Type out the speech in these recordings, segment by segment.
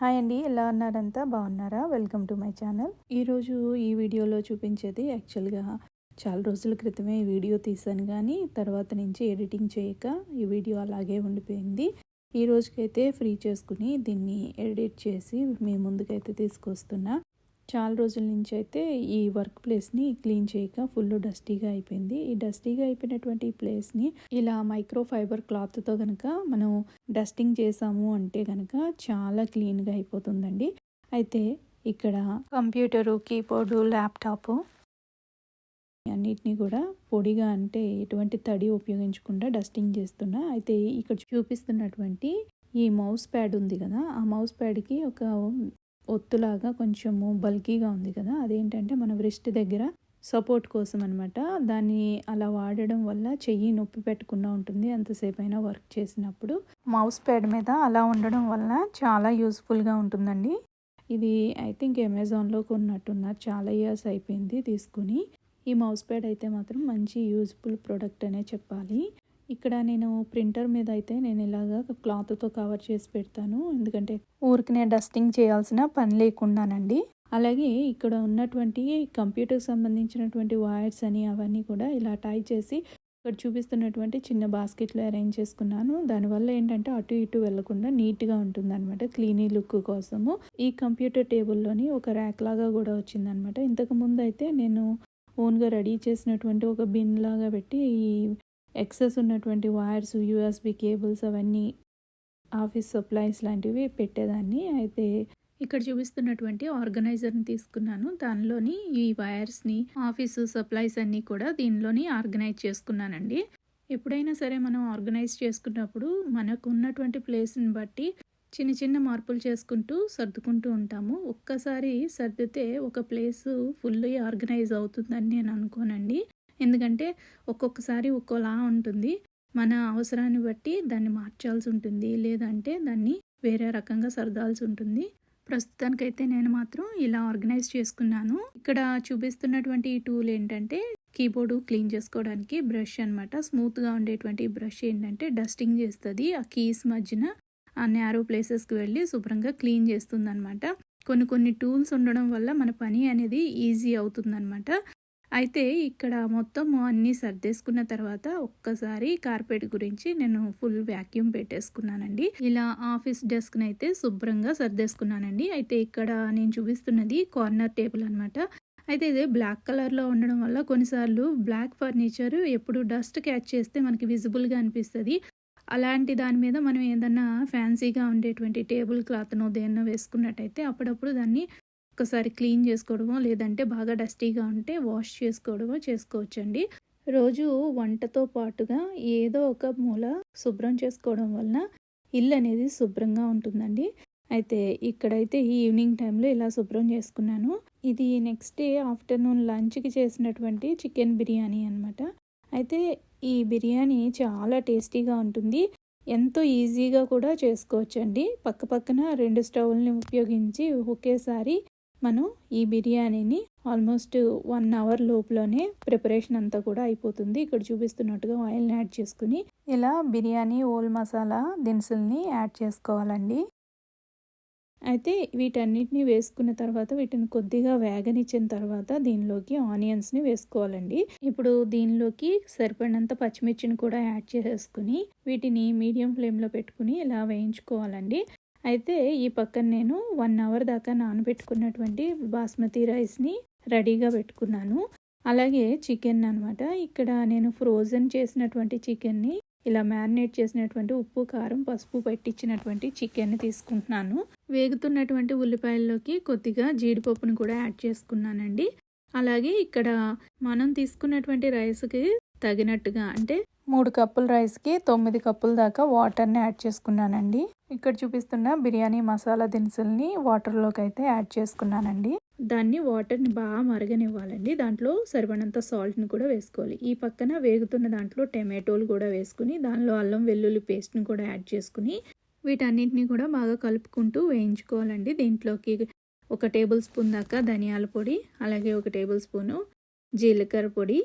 Hi అండి ఎలా ఉన్నారంతా? బాగున్నారా? Welcome to my channel. ఈరోజు ఈ వీడియోలో చూపించేది యాక్చువల్గా చాలా రోజుల క్రితమే ఈ వీడియో తీసాను కానీ తర్వాత నుంచి ఎడిటింగ్ చేయక ఈ వీడియో అలాగే ఉండిపోయింది. ఈ రోజుకైతే ఫ్రీ చేసుకుని దీన్ని ఎడిట్ చేసి మీ ముందుకైతే తీసుకొస్తున్నా. చాలా రోజుల నుంచి అయితే ఈ వర్క్ ప్లేస్ని క్లీన్ చేయక ఫుల్ డస్టీగా అయిపోయింది. ఈ డస్టీగా అయిపోయినటువంటి ఈ ప్లేస్ని ఇలా మైక్రో ఫైబర్ క్లాత్తో కనుక మనం డస్టింగ్ చేసాము అంటే కనుక చాలా క్లీన్గా అయిపోతుందండి. అయితే ఇక్కడ కంప్యూటరు కీబోర్డు ల్యాప్టాప్ అన్నిటినీ కూడా పొడిగా అంటే ఎటువంటి తడి ఉపయోగించకుండా డస్టింగ్ చేస్తున్నా. అయితే ఇక్కడ చూపిస్తున్నటువంటి ఈ మౌస్ ప్యాడ్ ఉంది కదా ఆ మౌస్ ప్యాడ్కి ఒక ఒత్తులాగా కొంచెము బల్కీగా ఉంది కదా అదేంటంటే మన వ్రిస్ట్ దగ్గర సపోర్ట్ కోసం అనమాట దాన్ని అలా వాడడం వల్ల చెయ్యి నొప్పి పెట్టకుండా ఉంటుంది ఎంతసేపు అయినా వర్క్ చేసినప్పుడు. మౌస్ ప్యాడ్ మీద అలా ఉండడం వల్ల చాలా యూస్ఫుల్గా ఉంటుందండి. ఇది ఐ థింక్ అమెజాన్లో కొన్నట్టున్నారు చాలా ఇయర్స్ అయిపోయింది తీసుకుని. ఈ మౌస్ ప్యాడ్ అయితే మాత్రం మంచి యూజ్ఫుల్ ప్రోడక్ట్ అనే చెప్పాలి. ఇక్కడ నేను ప్రింటర్ మీద అయితే నేను ఇలాగా క్లాత్తో కవర్ చేసి పెడతాను. ఎందుకంటే ఊరికనే డస్టింగ్ చేయాల్సిన పని లేకుండానండి. అలాగే ఇక్కడ ఉన్నటువంటి కంప్యూటర్కి సంబంధించినటువంటి వైర్స్ అని అవన్నీ కూడా ఇలా టై చేసి ఇక్కడ చూపిస్తున్నటువంటి చిన్న బాస్కెట్లో అరేంజ్ చేసుకున్నాను. దానివల్ల ఏంటంటే అటు ఇటు వెళ్ళకుండా నీట్గా ఉంటుంది అనమాట క్లీనీ లుక్ కోసము. ఈ కంప్యూటర్ టేబుల్లోని ఒక ర్యాక్ లాగా కూడా వచ్చిందనమాట ఇంతకు ముందు అయితే నేను ఓన్గా రెడీ చేసినటువంటి ఒక బిన్ లాగా పెట్టి ఈ ఎక్సెస్ ఉన్నటువంటి వైర్స్ యూఎస్బి కేబుల్స్ అవన్నీ ఆఫీస్ సప్లైస్ లాంటివి పెట్టేదాన్ని. అయితే ఇక్కడ చూపిస్తున్నటువంటి ఆర్గనైజర్ని తీసుకున్నాను. దానిలోని ఈ వైర్స్ని ఆఫీసు సప్లైస్ అన్నీ కూడా దీనిలోని ఆర్గనైజ్ చేసుకున్నానండి. ఎప్పుడైనా సరే మనం ఆర్గనైజ్ చేసుకున్నప్పుడు మనకు ఉన్నటువంటి ప్లేస్ని బట్టి చిన్న చిన్న మార్పులు చేసుకుంటూ సర్దుకుంటూ ఉంటాము. ఒక్కసారి సర్దితే ఒక ప్లేస్ ఫుల్లీ ఆర్గనైజ్ అవుతుందని నేను అనుకోనండి. ఎందుకంటే ఒక్కొక్కసారి ఒక్కోలా ఉంటుంది. మన అవసరాన్ని బట్టి దాన్ని మార్చాల్సి ఉంటుంది. లేదంటే దాన్ని వేరే రకంగా సర్దాల్సి ఉంటుంది. ప్రస్తుతానికైతే నేను మాత్రం ఇలా ఆర్గనైజ్ చేసుకున్నాను. ఇక్కడ చూపిస్తున్నటువంటి ఈ టూల్ ఏంటంటే కీబోర్డు క్లీన్ చేసుకోవడానికి బ్రష్ అనమాట స్మూత్గా ఉండేటువంటి బ్రష్ ఏంటంటే డస్టింగ్ చేస్తుంది. ఆ కీస్ మధ్యన ఆ నేరో ప్లేసెస్కి వెళ్ళి శుభ్రంగా క్లీన్ చేస్తుంది అనమాట కొన్ని కొన్ని టూల్స్ ఉండడం వల్ల మన పని అనేది ఈజీ అవుతుందన్నమాట. అయితే ఇక్కడ మొత్తం అన్నీ సర్దేసుకున్న తర్వాత ఒక్కసారి కార్పెట్ గురించి నేను ఫుల్ వ్యాక్యూమ్ పెట్టేసుకున్నానండి. ఇలా ఆఫీస్ డెస్క్ని అయితే శుభ్రంగా సర్దేసుకున్నానండి. అయితే ఇక్కడ నేను చూపిస్తున్నది కార్నర్ టేబుల్ అనమాట అయితే ఇది బ్లాక్ కలర్లో ఉండడం వల్ల కొన్నిసార్లు బ్లాక్ ఫర్నిచర్ ఎప్పుడు డస్ట్ క్యాచ్ చేస్తే మనకి విజిబుల్గా అనిపిస్తుంది. అలాంటి దాని మీద మనం ఏదన్నా ఫ్యాన్సీగా ఉండేటువంటి టేబుల్ క్లాత్ను దేన్నో వేసుకున్నట్టయితే అప్పుడప్పుడు దాన్ని ఒకసారి క్లీన్ చేసుకోవడమో లేదంటే బాగా డస్టీగా ఉంటే వాష్ చేసుకోవడమో చేసుకోవచ్చండి. రోజు వంటతో పాటుగా ఏదో ఒక మూల శుభ్రం చేసుకోవడం వలన ఇల్లు అనేది శుభ్రంగా ఉంటుందండి. అయితే ఇక్కడైతే ఈ ఈవినింగ్ టైంలో ఇలా శుభ్రం చేసుకున్నాను. ఇది నెక్స్ట్ డే ఆఫ్టర్నూన్ లంచ్కి చేసినటువంటి చికెన్ బిర్యానీ అనమాట అయితే ఈ బిర్యానీ చాలా టేస్టీగా ఉంటుంది. ఎంతో ఈజీగా కూడా చేసుకోవచ్చండి. పక్క పక్కన రెండు స్టవ్ని ఉపయోగించి ఒకేసారి మనం ఈ బిర్యానీని ఆల్మోస్ట్ వన్ అవర్ లోపలనే ప్రిపరేషన్ అంతా కూడా అయిపోతుంది. ఇక్కడ చూపిస్తున్నట్టుగా ఆయిల్ని యాడ్ చేసుకుని ఇలా బిర్యానీ ఓల్ మసాలా దినుసుల్ని యాడ్ చేసుకోవాలండి. అయితే వీటన్నిటిని వేసుకున్న తర్వాత వీటిని కొద్దిగా వేగనిచ్చిన తర్వాత దీనిలోకి ఆనియన్స్ని వేసుకోవాలండి. ఇప్పుడు దీనిలోకి సరిపడినంత పచ్చిమిర్చిని కూడా యాడ్ చేసేసుకుని వీటిని మీడియం ఫ్లేమ్లో పెట్టుకుని ఇలా వేయించుకోవాలండి. అయితే ఈ పక్కన నేను వన్ అవర్ దాకా నానబెట్టుకున్నటువంటి బాస్మతి రైస్ని రెడీగా పెట్టుకున్నాను. అలాగే చికెన్ అనమాట ఇక్కడ నేను ఫ్రోజన్ చేసినటువంటి చికెన్ని ఇలా మ్యారినేట్ చేసినటువంటి ఉప్పు కారం పసుపు పెట్టించినటువంటి చికెన్ని తీసుకుంటున్నాను. వేగుతున్నటువంటి ఉల్లిపాయల్లోకి కొద్దిగా జీడిపప్పును కూడా యాడ్ చేసుకున్నానండి. అలాగే ఇక్కడ మనం తీసుకున్నటువంటి రైస్కి తగినట్టుగా అంటే మూడు కప్పుల రైస్కి తొమ్మిది కప్పుల దాకా వాటర్ని యాడ్ చేసుకున్నానండి. ఇక్కడ చూపిస్తున్న బిర్యానీ మసాలా దినుసుల్ని వాటర్లోకి అయితే యాడ్ చేసుకున్నానండి. దాన్ని వాటర్ని బాగా మరగనివ్వాలండి. దాంట్లో సరిపడినంత సాల్ట్ని కూడా వేసుకోవాలి. ఈ పక్కన వేగుతున్న దాంట్లో టమాటోలు కూడా వేసుకుని దానిలో అల్లం వెల్లుల్లి పేస్ట్ని కూడా యాడ్ చేసుకుని వీటన్నింటినీ కూడా బాగా కలుపుకుంటూ వేయించుకోవాలండి. దీంట్లోకి ఒక టేబుల్ స్పూన్ దాకా ధనియాల పొడి అలాగే ఒక టేబుల్ స్పూను జీలకర్ర పొడి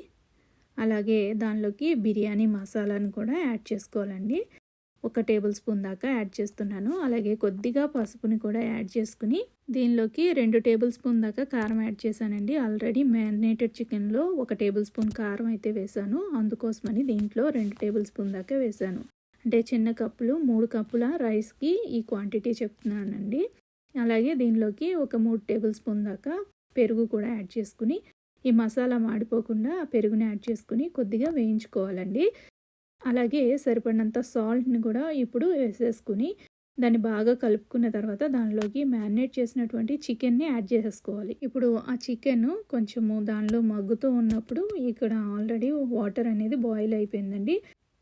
అలాగే దానిలోకి బిర్యానీ మసాలాను కూడా యాడ్ చేసుకోవాలండి. ఒక టేబుల్ స్పూన్ దాకా యాడ్ చేస్తున్నాను. అలాగే కొద్దిగా పసుపుని కూడా యాడ్ చేసుకుని దీనిలోకి రెండు టేబుల్ స్పూన్ దాకా కారం యాడ్ చేశానండి. ఆల్రెడీ మ్యారినేటెడ్ చికెన్లో ఒక టేబుల్ స్పూన్ కారం అయితే వేశాను. అందుకోసమని దీంట్లో రెండు టేబుల్ స్పూన్ దాకా వేశాను. అంటే చిన్న కప్పులు మూడు కప్పుల రైస్కి ఈ క్వాంటిటీ చెప్తున్నానండి. అలాగే దీనిలోకి ఒక మూడు టేబుల్ స్పూన్ దాకా పెరుగు కూడా యాడ్ చేసుకుని ఈ మసాలా మాడిపోకుండా పెరుగుని యాడ్ చేసుకుని కొద్దిగా వేయించుకోవాలండి. అలాగే సరిపడినంత సాల్ట్ని కూడా ఇప్పుడు వేసేసుకుని దాన్ని బాగా కలుపుకున్న తర్వాత దానిలోకి మ్యారినేట్ చేసినటువంటి చికెన్ని యాడ్ చేసేసుకోవాలి. ఇప్పుడు ఆ చికెన్ కొంచెము దానిలో మగ్గుతూ ఉన్నప్పుడు ఇక్కడ ఆల్రెడీ వాటర్ అనేది బాయిల్ అయిపోయిందండి.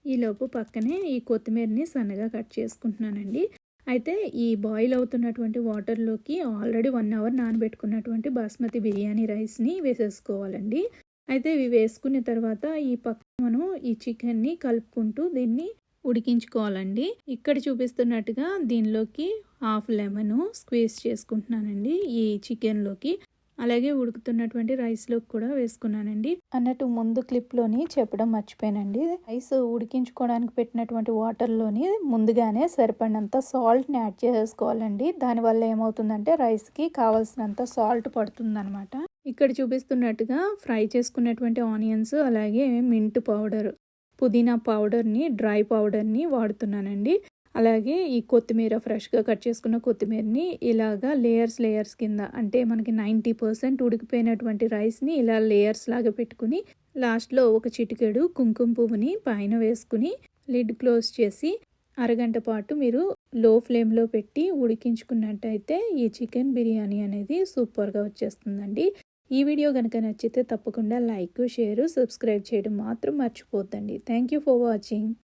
ఈలోపు పక్కనే ఈ కొత్తిమీరని సన్నగా కట్ చేసుకుంటున్నానండి. అయితే ఈ బాయిల్ అవుతున్నటువంటి వాటర్లోకి ఆల్రెడీ వన్ అవర్ నానబెట్టుకున్నటువంటి బాస్మతి బిర్యానీ రైస్ని వేసేసుకోవాలండి. అయితే ఇవి వేసుకున్న తర్వాత ఈ పక్క మనం ఈ చికెన్ని కలుపుకుంటూ దీన్ని ఉడికించుకోవాలండి. ఇక్కడ చూపిస్తున్నట్టుగా దీనిలోకి హాఫ్ లెమన్ స్క్వీజ్ చేసుకుంటున్నానండి ఈ చికెన్లోకి అలాగే ఉడుకుతున్నటువంటి రైస్లో కూడా వేసుకున్నానండి. అన్నట్టు ముందు క్లిప్లోని చెప్పడం మర్చిపోయానండి. రైస్ ఉడికించుకోవడానికి పెట్టినటువంటి వాటర్లోని ముందుగానే సరిపడినంత సాల్ట్ని యాడ్ చేసుకోవాలండి. దానివల్ల ఏమవుతుందంటే రైస్కి కావాల్సినంత సాల్ట్ పడుతుందనమాట ఇక్కడ చూపిస్తున్నట్టుగా ఫ్రై చేసుకున్నటువంటి ఆనియన్స్ అలాగే మింట్ పౌడర్ పుదీనా పౌడర్ని డ్రై పౌడర్ని వాడుతున్నానండి. అలాగే ఈ కొత్తిమీర ఫ్రెష్గా కట్ చేసుకున్న కొత్తిమీరని ఇలాగా లేయర్స్ లేయర్స్ కింద అంటే మనకి నైంటీ పర్సెంట్ ఉడికిపోయినటువంటి రైస్ని ఇలా లేయర్స్ లాగా పెట్టుకుని లాస్ట్లో ఒక చిటికెడు కుంకుమ పువ్వుని పైన వేసుకుని లిడ్ క్లోజ్ చేసి అరగంట పాటు మీరు లో ఫ్లేమ్లో పెట్టి ఉడికించుకున్నట్టయితే ఈ చికెన్ బిర్యానీ అనేది సూపర్గా వచ్చేస్తుందండి. ఈ వీడియో కనుక నచ్చితే తప్పకుండా లైక్ షేర్ సబ్స్క్రైబ్ చేయడం మాత్రం మర్చిపోద్దండి. Thank you for watching